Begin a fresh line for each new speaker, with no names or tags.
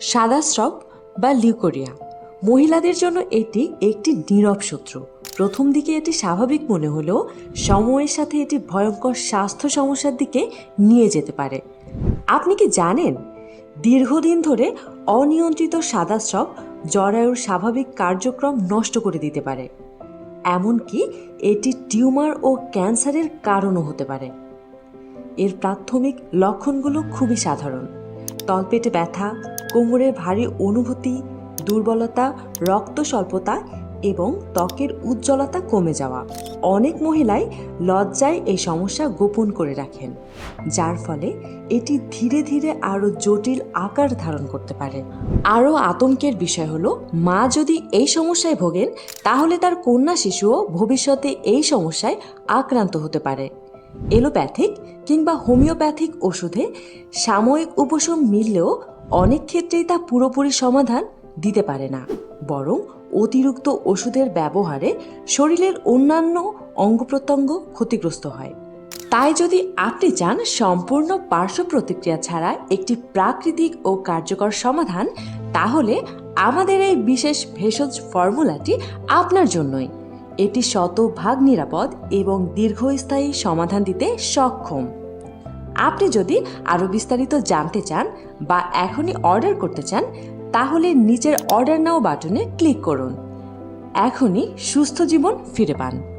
সাদা স্রব বা লিউকোরিয়া। মহিলাদের জন্য এটি একটি নীরব শত্রু। প্রথম দিকে এটি স্বাভাবিক মনে হলেও সময়ের সাথে এটি ভয়ঙ্কর স্বাস্থ্য সমস্যার দিকে নিয়ে যেতে পারে। আপনি কি জানেন? দীর্ঘদিন ধরে অনিয়ন্ত্রিত সাদা স্রব জরায়ুর স্বাভাবিক কার্যক্রম নষ্ট করে দিতে পারে। এমনকি এটি টিউমার ও ক্যান্সারের কারণও হতে পারে। এর প্রাথমিক লক্ষণগুলো খুবই সাধারণ। তলপেটে ব্যথা কোমরের ভারী অনুভূতি, দুর্বলতা, রক্ত স্বল্পতা এবং ত্বকের উজ্জ্বলতা কমে যাওয়া। অনেক মহিলাই লজ্জায় এই সমস্যা গোপন করে রাখেন, যার ফলে এটি ধীরে ধীরে আরও জটিল আকার ধারণ করতে পারে। আরও আতঙ্কের বিষয় হলো, মা যদি এই সমস্যায় ভোগেন, তাহলে তার কন্যা শিশুও ভবিষ্যতে এই সমস্যায় আক্রান্ত হতে পারে। এলোপ্যাথিক কিংবা হোমিওপ্যাথিক ওষুধে সাময়িক উপশম মিললেও অনেক ক্ষেত্রেই তা পুরোপুরি সমাধান দিতে পারে না, বরং অতিরিক্ত ওষুধের ব্যবহারে শরীরের অন্যান্য অঙ্গ প্রত্যঙ্গ ক্ষতিগ্রস্ত হয়। তাই যদি আপনি চান সম্পূর্ণ পার্শ্ব প্রতিক্রিয়া ছাড়া একটি প্রাকৃতিক ও কার্যকর সমাধান, তাহলে আমাদের এই বিশেষ ভেষজ ফর্মুলাটি আপনার জন্যই। এটি শতভাগ নিরাপদ এবং দীর্ঘস্থায়ী সমাধান দিতে সক্ষম। আপনি যদি আরও বিস্তারিত জানতে চান বা এখনই অর্ডার করতে চান, তাহলে নিচের অর্ডার নাও বাটনে ক্লিক করুন। এখনই সুস্থ জীবন ফিরে পান।